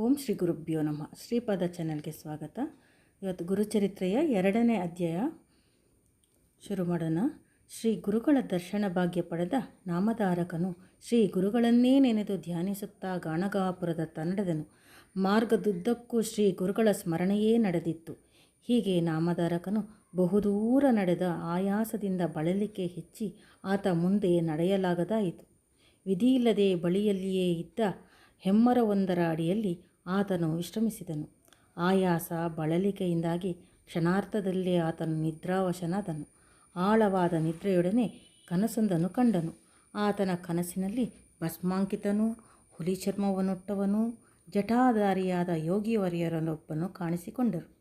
ಓಂ ಶ್ರೀ ಗುರುಭ್ಯೋ ನಮಃ. ಶ್ರೀಪಾದ ಚಾನೆಲ್ಗೆ ಸ್ವಾಗತ. ಇವತ್ತು ಗುರುಚರಿತ್ರೆಯ ಎರಡನೇ ಅಧ್ಯಾಯ ಶುರು ಮಾಡೋಣ. ಶ್ರೀ ಗುರುಗಳ ದರ್ಶನ ಭಾಗ್ಯ ಪಡೆದ ನಾಮಧಾರಕನು ಶ್ರೀ ಗುರುಗಳನ್ನೇ ನೆನೆದು ಧ್ಯಾನಿಸುತ್ತಾ ಗಾಣಗಾಪುರದ ನಡೆದನು ಮಾರ್ಗದುದ್ದಕ್ಕೂ ಶ್ರೀ ಗುರುಗಳ ಸ್ಮರಣೆಯೇ ನಡೆದಿತ್ತು. ಹೀಗೆ ನಾಮಧಾರಕನು ಬಹುದೂರ ನಡೆದ ಆಯಾಸದಿಂದ ಬಳಲಿಕೆ ಹೆಚ್ಚಿ ಆತ ಮುಂದೆ ನಡೆಯಲಾಗದಾಯಿತು. ವಿಧಿಯಿಲ್ಲದೆ ಬಳಿಯಲ್ಲಿಯೇ ಇದ್ದ ಹೆಮ್ಮರವೊಂದರ ಅಡಿಯಲ್ಲಿ ಆತನು ವಿಶ್ರಮಿಸಿದನು. ಆಯಾಸ, ಬಳಲಿಕೆಯಿಂದಾಗಿ ಕ್ಷಣಾರ್ಥದಲ್ಲಿ ಆತನು ನಿದ್ರಾವಶನಾದನು. ಆಳವಾದ ನಿದ್ರೆಯೊಡನೆ ಕನಸೊಂದನ್ನು ಕಂಡನು. ಆತನ ಕನಸಿನಲ್ಲಿ ಭಸ್ಮಾಂಕಿತನು ಹುಲಿ ಚರ್ಮವನ್ನುಟ್ಟವನು ಜಟಾಧಾರಿಯಾದ ಯೋಗಿವರ್ಯರನ್ನೊಬ್ಬನು ಕಾಣಿಸಿಕೊಂಡರು.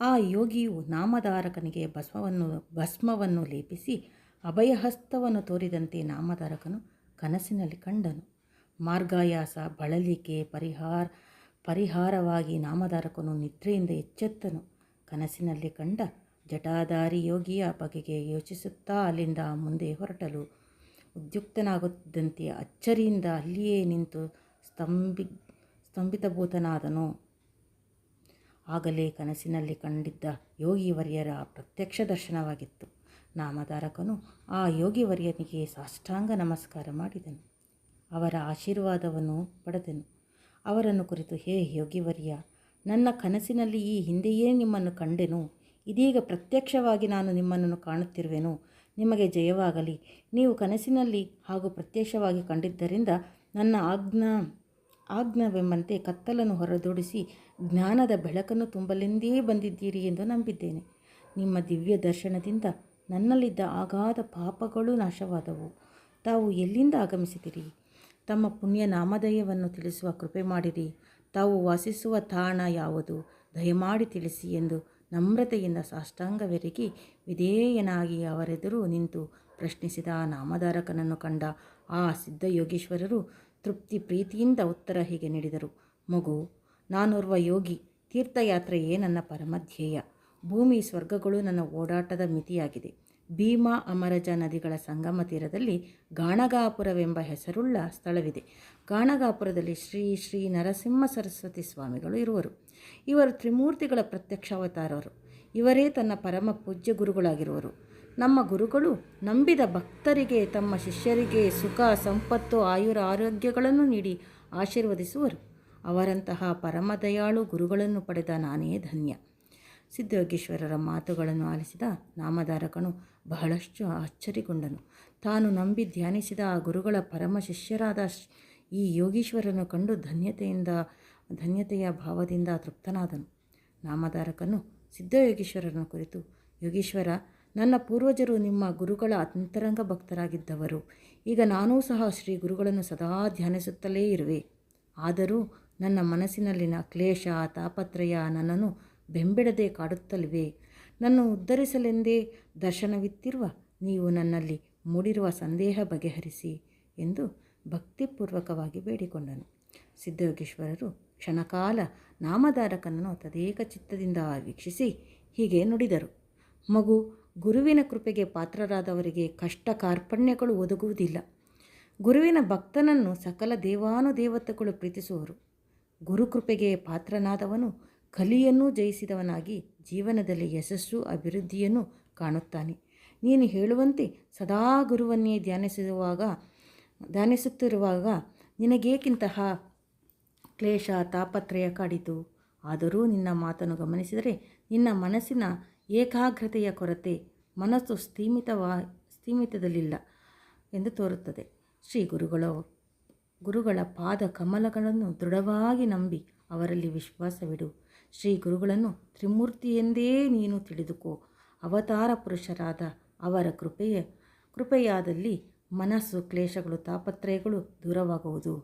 ಆ ಯೋಗಿಯು ನಾಮಧಾರಕನಿಗೆ ಭಸ್ಮವನ್ನು ಭಸ್ಮವನ್ನು ಲೇಪಿಸಿ ಅಭಯಹಸ್ತವನ್ನು ತೋರಿದಂತೆ ನಾಮಧಾರಕನು ಕನಸಿನಲ್ಲಿ ಕಂಡನು. ಮಾರ್ಗಾಯಾಸ, ಬಳಲಿಕೆ, ಪರಿಹಾರ ಪರಿಹಾರವಾಗಿ ನಾಮಧಾರಕನು ನಿದ್ರೆಯಿಂದ ಎಚ್ಚೆತ್ತನು. ಕನಸಿನಲ್ಲಿ ಕಂಡ ಜಟಾಧಾರಿ ಯೋಗಿಯ ಬಗೆಗೆ ಯೋಚಿಸುತ್ತಾ ಅಲ್ಲಿಂದ ಮುಂದೆ ಹೊರಟಲು. ಉದ್ಯುಕ್ತನಾಗುತ್ತಿದ್ದಂತೆ ಅಚ್ಚರಿಯಿಂದ ಅಲ್ಲಿಯೇ ನಿಂತು ಸ್ತಂಭಿ, ಸ್ತಂಭಿತಭೂತನಾದನು. ಆಗಲೇ ಕನಸಿನಲ್ಲಿ ಕಂಡಿದ್ದ ಯೋಗಿವರ್ಯರ ಪ್ರತ್ಯಕ್ಷ ದರ್ಶನವಾಗಿತ್ತು. ನಾಮಧಾರಕನು ಆ ಯೋಗಿವರ್ಯನಿಗೆ ಸಾಷ್ಟಾಂಗ ನಮಸ್ಕಾರ ಮಾಡಿದನು. ಅವರ ಆಶೀರ್ವಾದವನ್ನು ಪಡೆದನು. ಅವರನ್ನು ಕುರಿತು, ಹೇ ಯೋಗಿವರ್ಯ, ನನ್ನ ಕನಸಿನಲ್ಲಿ ಈ ಹಿಂದೆಯೇ ನಿಮ್ಮನ್ನು ಕಂಡೆನು. ಇದೀಗ ಪ್ರತ್ಯಕ್ಷವಾಗಿ ನಾನು ನಿಮ್ಮನ್ನು ಕಾಣುತ್ತಿರುವೆನು. ನಿಮಗೆ ಜಯವಾಗಲಿ. ನೀವು ಕನಸಿನಲ್ಲಿ ಹಾಗೂ ಪ್ರತ್ಯಕ್ಷವಾಗಿ ಕಂಡಿದ್ದರಿಂದ ನನ್ನ ಆಜ್ಞಾ, ಆಜ್ಞವೆಂಬಂತೆ ಕತ್ತಲನ್ನು ಹೊರದೂಡಿಸಿ ಜ್ಞಾನದ ಬೆಳಕನ್ನು ತುಂಬಲೆಂದೇ ಬಂದಿದ್ದೀರಿ ಎಂದು ನಂಬಿದ್ದೇನೆ. ನಿಮ್ಮ ದಿವ್ಯ ದರ್ಶನದಿಂದ ನನ್ನಲ್ಲಿದ್ದ ಆಗಾಧ ಪಾಪಗಳು ನಾಶವಾದವು. ತಾವು ಎಲ್ಲಿಂದ ಆಗಮಿಸಿದಿರಿ? ತಮ್ಮ ಪುಣ್ಯ ನಾಮಧೇಯವನ್ನು ತಿಳಿಸುವ ಕೃಪೆ ಮಾಡಿರಿ. ತಾವು ವಾಸಿಸುವ ತಾಣ ಯಾವುದು? ದಯಮಾಡಿ ತಿಳಿಸಿ ಎಂದು ನಮ್ರತೆಯಿಂದ ಸಾಷ್ಟಾಂಗವೆರಗಿ ವಿಧೇಯನಾಗಿ ಅವರೆದುರು ನಿಂತು ಪ್ರಶ್ನಿಸಿದ ಆ ನಾಮಧಾರಕನನ್ನು ಕಂಡ ಆ ಸಿದ್ಧಯೋಗೀಶ್ವರರು ತೃಪ್ತಿ ಪ್ರೀತಿಯಿಂದ ಉತ್ತರ ಹೀಗೆ ನೀಡಿದರು. ಮಗು, ನಾನೋರ್ವ ಯೋಗಿ, ತೀರ್ಥಯಾತ್ರೆಯೇ ನನ್ನ ಪರಮಧ್ಯೇಯ. ಭೂಮಿ ಸ್ವರ್ಗಗಳು ನನ್ನ ಓಡಾಟದ ಮಿತಿಯಾಗಿದೆ. ಭೀಮಾ ಅಮರಜ ನದಿಗಳ ಸಂಗಮ ತೀರದಲ್ಲಿ ಗಾಣಗಾಪುರವೆಂಬ ಹೆಸರುಳ್ಳ ಸ್ಥಳವಿದೆ. ಗಾಣಗಾಪುರದಲ್ಲಿ ಶ್ರೀ ಶ್ರೀ ನರಸಿಂಹ ಸರಸ್ವತಿ ಸ್ವಾಮಿಗಳು ಇರುವರು. ಇವರು ತ್ರಿಮೂರ್ತಿಗಳ ಪ್ರತ್ಯಕ್ಷಾವತಾರರು ಇವರೇ ತನ್ನ ಪರಮ ಪೂಜ್ಯ ಗುರುಗಳಾಗಿರುವರು. ನಮ್ಮ ಗುರುಗಳು ನಂಬಿದ ಭಕ್ತರಿಗೆ, ತಮ್ಮ ಶಿಷ್ಯರಿಗೆ ಸುಖ, ಸಂಪತ್ತು, ಆಯುರ ಆರೋಗ್ಯಗಳನ್ನು ನೀಡಿ ಆಶೀರ್ವದಿಸುವರು. ಅವರಂತಹ ಪರಮದಯಾಳು ಗುರುಗಳನ್ನು ಪಡೆದ ನಾನೇ ಧನ್ಯ. ಸಿದ್ಧಯೋಗೇಶ್ವರರ ಮಾತುಗಳನ್ನು ಆಲಿಸಿದ ನಾಮಧಾರಕನು ಬಹಳಷ್ಟು ಅಚ್ಚರಿಗೊಂಡನು ತಾನು ನಂಬಿ ಧ್ಯಾನಿಸಿದ ಆ ಗುರುಗಳ ಪರಮ ಶಿಷ್ಯರಾದ ಈ ಯೋಗೀಶ್ವರನ್ನು ಕಂಡು ಧನ್ಯತೆಯಿಂದ, ಧನ್ಯತೆಯ ಭಾವದಿಂದ ತೃಪ್ತನಾದನು. ನಾಮಧಾರಕನು, ಸಿದ್ಧಯೋಗೀಶ್ವರನ ಕುರಿತು, ಯೋಗೀಶ್ವರ, ನನ್ನ ಪೂರ್ವಜರು ನಿಮ್ಮ ಗುರುಗಳ ಅಂತರಂಗ ಭಕ್ತರಾಗಿದ್ದವರು. ಈಗ ನಾನೂ ಸಹ ಶ್ರೀ ಗುರುಗಳನ್ನು ಸದಾ ಧ್ಯಾನಿಸುತ್ತಲೇ ಇರುವೆ. ಆದರೂ ನನ್ನ ಮನಸ್ಸಿನಲ್ಲಿನ ಕ್ಲೇಶ, ತಾಪತ್ರಯ ನನ್ನನ್ನು ಬೆಂಬಿಡದೆ ಕಾಡುತ್ತಲಿವೆ. ನನ್ನ ಉದ್ಧರಿಸಲೆಂದೇ ದರ್ಶನವಿತ್ತಿರುವ ನೀವು ನನ್ನಲ್ಲಿ ಮೂಡಿರುವ ಸಂದೇಹ ಬಗೆಹರಿಸಿ ಎಂದು ಭಕ್ತಿಪೂರ್ವಕವಾಗಿ ಬೇಡಿಕೊಂಡನು. ಸಿದ್ಧಯೋಗೇಶ್ವರರು ಕ್ಷಣಕಾಲ ನಾಮಧಾರಕನನ್ನು ತದೇಕ ಚಿತ್ತದಿಂದ ವೀಕ್ಷಿಸಿ ಹೀಗೆ ನುಡಿದರು. ಮಗು, ಗುರುವಿನ ಕೃಪೆಗೆ ಪಾತ್ರರಾದವರಿಗೆ ಕಷ್ಟ ಕಾರ್ಪಣ್ಯಗಳು ಒದಗುವುದಿಲ್ಲ. ಗುರುವಿನ ಭಕ್ತನನ್ನು ಸಕಲ ದೇವಾನುದೇವತೆಗಳು ಪ್ರೀತಿಸುವರು. ಗುರುಕೃಪೆಗೆ ಪಾತ್ರನಾದವನು ಕಲಿಯನ್ನು ಜಯಿಸಿದವನಾಗಿ ಜೀವನದಲ್ಲಿ ಯಶಸ್ಸು, ಅಭಿವೃದ್ಧಿಯನ್ನು ಕಾಣುತ್ತಾನೆ. ನೀನು ಹೇಳುವಂತೆ ಸದಾ ಗುರುವನ್ನೇ ಧ್ಯಾನಿಸುವಾಗ, ಧ್ಯಾನಿಸುತ್ತಿರುವಾಗ ನಿನಗೇಕಿಂತಹ ಕ್ಲೇಶ, ತಾಪತ್ರಯ ಕಾಡಿತು. ಆದರೂ ನಿನ್ನ ಮಾತನ್ನು ಗಮನಿಸಿದರೆ ನಿನ್ನ ಮನಸ್ಸಿನ ಏಕಾಗ್ರತೆಯ ಕೊರತೆ ಮನಸ್ಸು ಸ್ಥೀಮಿತವಾ, ಸ್ಥೀಮಿತದಲ್ಲಿಲ್ಲ ಎಂದು ತೋರುತ್ತದೆ. ಶ್ರೀ ಗುರುಗಳು, ಗುರುಗಳ ಪಾದ ಕಮಲಗಳನ್ನು ದೃಢವಾಗಿ ನಂಬಿ ಅವರಲ್ಲಿ ವಿಶ್ವಾಸವಿಡು. ಶ್ರೀ ಗುರುಗಳನ್ನು ತ್ರಿಮೂರ್ತಿಯೆಂದೇ ನೀನು ತಿಳಿದುಕೋ. ಅವತಾರ ಪುರುಷರಾದ ಅವರ ಕೃಪೆಯ, ಕೃಪೆಯಾದಲ್ಲಿ ಮನಸ್ಸು, ಕ್ಲೇಶಗಳು, ತಾಪತ್ರಯಗಳು ದೂರವಾಗುವುದು.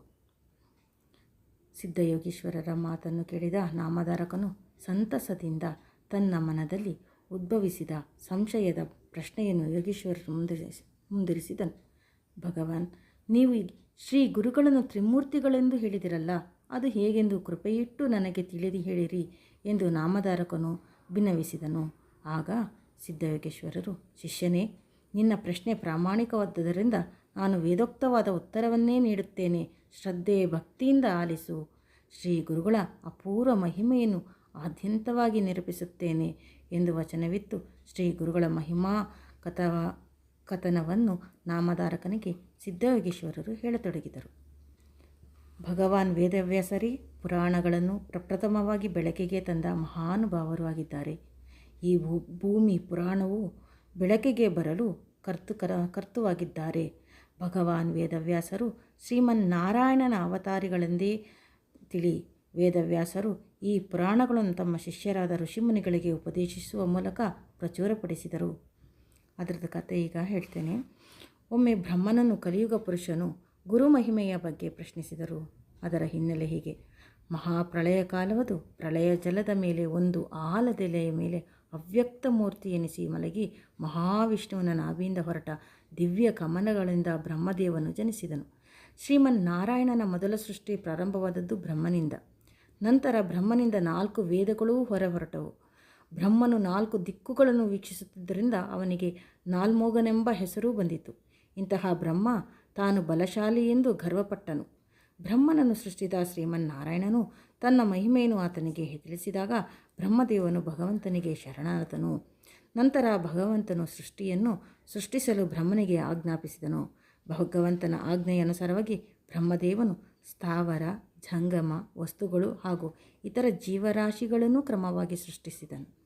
ಸಿದ್ಧಯೋಗೀಶ್ವರರ ಮಾತನ್ನು ಕೇಳಿದ ನಾಮಧಾರಕನು ಸಂತಸದಿಂದ ತನ್ನ ಮನದಲ್ಲಿ ಉದ್ಭವಿಸಿದ ಸಂಶಯದ ಪ್ರಶ್ನೆಯನ್ನು ಯೋಗೀಶ್ವರರು ಮುಂದಿರಿಸಿ ಮುಂದಿರಿಸಿದನು. ಭಗವಾನ್, ನೀವು ಶ್ರೀ ಗುರುಗಳನ್ನು ತ್ರಿಮೂರ್ತಿಗಳೆಂದು ಹೇಳಿದಿರಲ್ಲ ಅದು ಹೇಗೆಂದು ಕೃಪೆಯಿಟ್ಟು ನನಗೆ ತಿಳಿದು ಹೇಳಿರಿ ಎಂದು ನಾಮಧಾರಕನು ಭಿನ್ನವಿಸಿದನು ಆಗ ಸಿದ್ಧಯೋಗೇಶ್ವರರು, ಶಿಷ್ಯನೇ, ನಿನ್ನ ಪ್ರಶ್ನೆ ಪ್ರಾಮಾಣಿಕವಾದ್ದರಿಂದ ನಾನು ವೇದೋಕ್ತವಾದ ಉತ್ತರವನ್ನೇ ನೀಡುತ್ತೇನೆ. ಶ್ರದ್ಧೆ, ಭಕ್ತಿಯಿಂದ ಆಲಿಸು. ಶ್ರೀ ಗುರುಗಳ ಅಪೂರ್ವ ಮಹಿಮೆಯನ್ನು ಆದ್ಯಂತವಾಗಿ ನಿರೂಪಿಸುತ್ತೇನೆ ಎಂದು ವಚನವಿತ್ತು. ಶ್ರೀ ಗುರುಗಳ ಮಹಿಮಾ ಕಥ ಕಥನವನ್ನು ನಾಮಧಾರಕನಿಗೆ ಸಿದ್ಧಯೋಗೇಶ್ವರರು ಹೇಳತೊಡಗಿದರು. ಭಗವಾನ್ ವೇದವ್ಯಾಸರಿ, ಪುರಾಣಗಳನ್ನು ಪ್ರಪ್ರಥಮವಾಗಿ ಬೆಳಕಿಗೆ ತಂದ ಮಹಾನುಭಾವರು ಆಗಿದ್ದಾರೆ. ಈ ಭೂಮಿ ಪುರಾಣವು ಬೆಳಕಿಗೆ ಬರಲು ಕರ್ತುಕರ ಕರ್ತುವಾಗಿದ್ದಾರೆ. ಭಗವಾನ್ ವೇದವ್ಯಾಸರು ಶ್ರೀಮನ್ನಾರಾಯಣನ ಅವತಾರಿಗಳೆಂದೇ ತಿಳಿ, ವೇದವ್ಯಾಸರು ಈ ಪುರಾಣಗಳನ್ನು ತಮ್ಮ ಶಿಷ್ಯರಾದ ಋಷಿಮುನಿಗಳಿಗೆ ಉಪದೇಶಿಸುವ ಮೂಲಕ ಪ್ರಚುರಪಡಿಸಿದರು. ಅದರದ ಕತೆ ಈಗ ಹೇಳ್ತೇನೆ. ಒಮ್ಮೆ ಬ್ರಹ್ಮನನ್ನು ಕಲಿಯುಗ ಪುರುಷನು ಗುರು ಮಹಿಮೆಯ ಬಗ್ಗೆ ಪ್ರಶ್ನಿಸಿದರು. ಅದರ ಹಿನ್ನೆಲೆ ಹೀಗೆ. ಮಹಾಪ್ರಳಯ ಕಾಲವದು ಪ್ರಳಯ ಜಲದ ಮೇಲೆ ಒಂದು ಆಲದೆಲೆಯ ಮೇಲೆ ಅವ್ಯಕ್ತ ಮೂರ್ತಿ ಎನಿಸಿ ಮಲಗಿ ಮಹಾವಿಷ್ಣುವಿನ ನಾಭಿಯಿಂದ ಹೊರಟ ದಿವ್ಯ ಕಮನಗಳಿಂದ ಬ್ರಹ್ಮದೇವನು ಜನಿಸಿದನು. ಶ್ರೀಮನ್ ನಾರಾಯಣನ ಮೊದಲ ಸೃಷ್ಟಿ ಪ್ರಾರಂಭವಾದದ್ದು ಬ್ರಹ್ಮನಿಂದ. ನಂತರ ಬ್ರಹ್ಮನಿಂದ ನಾಲ್ಕು ವೇದಗಳೂ ಹೊರ ಹೊರಟವು ಬ್ರಹ್ಮನು ನಾಲ್ಕು ದಿಕ್ಕುಗಳನ್ನು ವೀಕ್ಷಿಸುತ್ತಿದ್ದರಿಂದ ಅವನಿಗೆ ನಾಲ್ಮೋಗನೆಂಬ ಹೆಸರೂ ಬಂದಿತು ಇಂತಹ ಬ್ರಹ್ಮ ತಾನು ಬಲಶಾಲಿ ಎಂದು ಗರ್ವಪಟ್ಟನು. ಬ್ರಹ್ಮನನ್ನು ಸೃಷ್ಟಿಸಿದ ಶ್ರೀಮನ್ನಾರಾಯಣನು ತನ್ನ ಮಹಿಮೆಯನ್ನು ಆತನಿಗೆ ತಿಳಿಸಿದಾಗ ಬ್ರಹ್ಮದೇವನು ಭಗವಂತನಿಗೆ ಶರಣಾದನು ನಂತರ ಭಗವಂತನು ಸೃಷ್ಟಿಯನ್ನು ಸೃಷ್ಟಿಸಲು ಬ್ರಹ್ಮನಿಗೆ ಆಜ್ಞಾಪಿಸಿದನು. ಭಗವಂತನ ಆಜ್ಞೆಯನುಸಾರವಾಗಿ ಬ್ರಹ್ಮದೇವನು ಸ್ಥಾವರ, ಜಂಗಮ, ವಸ್ತುಗಳು ಹಾಗೂ ಇತರ ಜೀವರಾಶಿಗಳನ್ನು ಕ್ರಮವಾಗಿ ಸೃಷ್ಟಿಸಿದನು.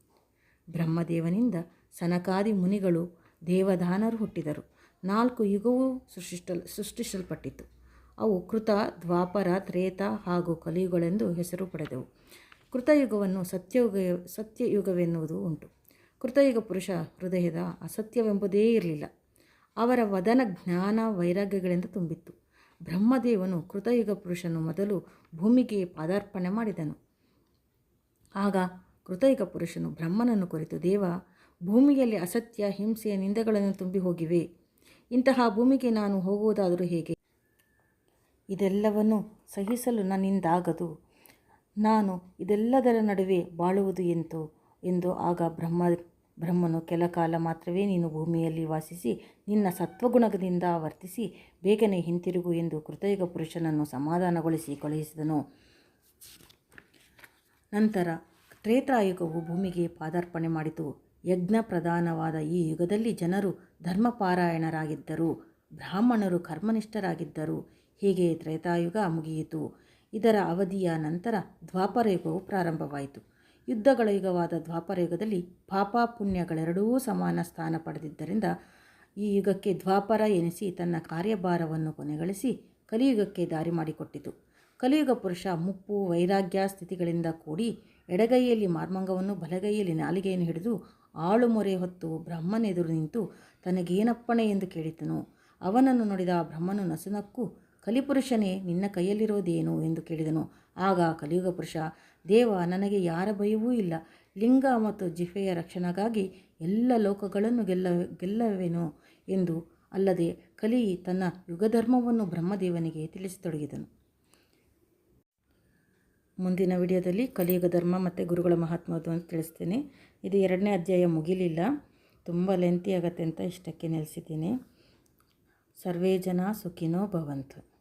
ಬ್ರಹ್ಮದೇವನಿಂದ ಸನಕಾದಿ ಮುನಿಗಳು ದೇವದಾನರು ಹುಟ್ಟಿದರು. ನಾಲ್ಕು ಯುಗವೂ ಸೃಷ್ಟಿಸಲ್ ಸೃಷ್ಟಿಸಲ್ಪಟ್ಟಿತು. ಅವು ಕೃತ, ದ್ವಾಪರ, ತ್ರೇತ ಹಾಗೂ ಕಲಿಯುಗಳೆಂದು ಹೆಸರು ಪಡೆದವು. ಕೃತಯುಗವನ್ನು ಸತ್ಯಯುಗ, ಸತ್ಯಯುಗವೆನ್ನುವುದು ಉಂಟು. ಕೃತಯುಗ ಪುರುಷ ಹೃದಯದ ಅಸತ್ಯವೆಂಬುದೇ ಇರಲಿಲ್ಲ. ಅವರ ವದನ ಜ್ಞಾನ ವೈರಾಗ್ಯಗಳಿಂದ ತುಂಬಿತ್ತು. ಬ್ರಹ್ಮದೇವನು ಕೃತಯುಗ ಪುರುಷನು ಮೊದಲು ಭೂಮಿಗೆ ಪಾದಾರ್ಪಣೆ ಮಾಡಿದನು. ಆಗ ಕೃತಯುಗ ಪುರುಷನು ಬ್ರಹ್ಮನನ್ನು ಕುರಿತು, ದೇವ, ಭೂಮಿಯಲ್ಲಿ ಅಸತ್ಯ, ಹಿಂಸೆಯ ನಿಂದೆಗಳನ್ನು ತುಂಬಿ ಹೋಗಿವೆ. ಇಂತಹ ಭೂಮಿಗೆ ನಾನು ಹೋಗುವುದಾದರೂ ಹೇಗೆ? ಇದೆಲ್ಲವನ್ನು ಸಹಿಸಲು ನನ್ನಿಂದಾಗದು. ನಾನು ಇದೆಲ್ಲದರ ನಡುವೆ ಬಾಳುವುದು ಎಂತು? ಎಂದು ಆಗ ಬ್ರಹ್ಮ, ಬ್ರಹ್ಮನು ಕೆಲ ಕಾಲ ಮಾತ್ರವೇ ನೀನು ಭೂಮಿಯಲ್ಲಿ ವಾಸಿಸಿ ನಿನ್ನ ಸತ್ವಗುಣದಿಂದ ವರ್ತಿಸಿ ಬೇಗನೆ ಹಿಂತಿರುಗು ಎಂದು ಕೃತಯುಗ ಪುರುಷನನ್ನು ಸಮಾಧಾನಗೊಳಿಸಿ ಕಳುಹಿಸಿದನು. ನಂತರ ತ್ರೇತಾಯುಗವು ಭೂಮಿಗೆ ಪಾದಾರ್ಪಣೆ ಮಾಡಿತು. ಯಜ್ಞ ಪ್ರಧಾನವಾದ ಈ ಯುಗದಲ್ಲಿ ಜನರು ಧರ್ಮಪಾರಾಯಣರಾಗಿದ್ದರು, ಬ್ರಾಹ್ಮಣರು ಕರ್ಮನಿಷ್ಠರಾಗಿದ್ದರು. ಹೀಗೆ ತ್ರೇತಾಯುಗ ಮುಗಿಯಿತು. ಇದರ ಅವಧಿಯ ನಂತರ ದ್ವಾಪರಯುಗವು ಪ್ರಾರಂಭವಾಯಿತು. ಯುದ್ಧಗಳ ಯುಗವಾದ ದ್ವಾಪರಯುಗದಲ್ಲಿ ಪಾಪ ಪುಣ್ಯಗಳೆರಡೂ ಸಮಾನ ಸ್ಥಾನ ಪಡೆದಿದ್ದರಿಂದ ಈ ಯುಗಕ್ಕೆ ದ್ವಾಪರ ಎನಿಸಿ ತನ್ನ ಕಾರ್ಯಭಾರವನ್ನು ಕೊನೆಗಳಿಸಿ ಕಲಿಯುಗಕ್ಕೆ ದಾರಿ ಮಾಡಿಕೊಟ್ಟಿತು. ಕಲಿಯುಗ ಪುರುಷ ಮುಪ್ಪು ವೈರಾಗ್ಯ ಸ್ಥಿತಿಗಳಿಂದ ಕೂಡಿ ಎಡಗೈಯಲ್ಲಿ ಮಾರ್ಮಂಗವನ್ನು ಬಲಗೈಯಲ್ಲಿ ನಾಲಿಗೆಯನ್ನು ಹಿಡಿದು ಆಳು ಮೊರೆ ಹೊತ್ತು ಬ್ರಹ್ಮನೆದುರು ನಿಂತು ತನಗೇನಪ್ಪಣೆ ಎಂದು ಕೇಳಿದನು ಅವನನ್ನು ನೋಡಿದ ಬ್ರಹ್ಮನು ನಸುನಕ್ಕು, ಕಲಿಪುರುಷನೇ, ನಿನ್ನ ಕೈಯಲ್ಲಿರೋದೇನು ಎಂದು ಕೇಳಿದನು. ಆಗ ಕಲಿಯುಗ ಪುರುಷ ದೇವ, ನನಗೆ ಯಾರ ಭಯವೂ ಇಲ್ಲ. ಲಿಂಗ ಮತ್ತು ಜಿಫೆಯ ರಕ್ಷಣೆಗಾಗಿ ಎಲ್ಲ ಲೋಕಗಳನ್ನು ಗೆಲ್ಲ, ಗೆಲ್ಲವೆನು ಎಂದು ಅಲ್ಲದೆ ಕಲಿ ತನ್ನ ಯುಗಧರ್ಮವನ್ನು ಬ್ರಹ್ಮದೇವನಿಗೆ ತಿಳಿಸತೊಡಗಿದನು. ಮುಂದಿನ ವಿಡಿಯೋದಲ್ಲಿ ಕಲಿಯುಗ ಧರ್ಮ ಮತ್ತು ಗುರುಗಳ ಮಹಾತ್ಮದ್ದು ಅಂತ ತಿಳಿಸ್ತೀನಿ. ಇದು ಎರಡನೇ ಅಧ್ಯಾಯ ಮುಗಿಲಿಲ್ಲ. ತುಂಬ ಲೆಂತಿ ಆಗತ್ತೆ ಅಂತ ಇಷ್ಟಕ್ಕೆ ನೆಲೆಸಿದ್ದೀನಿ. ಸರ್ವೇ ಜನ ಸುಖಿನೋ ಭವಂತು.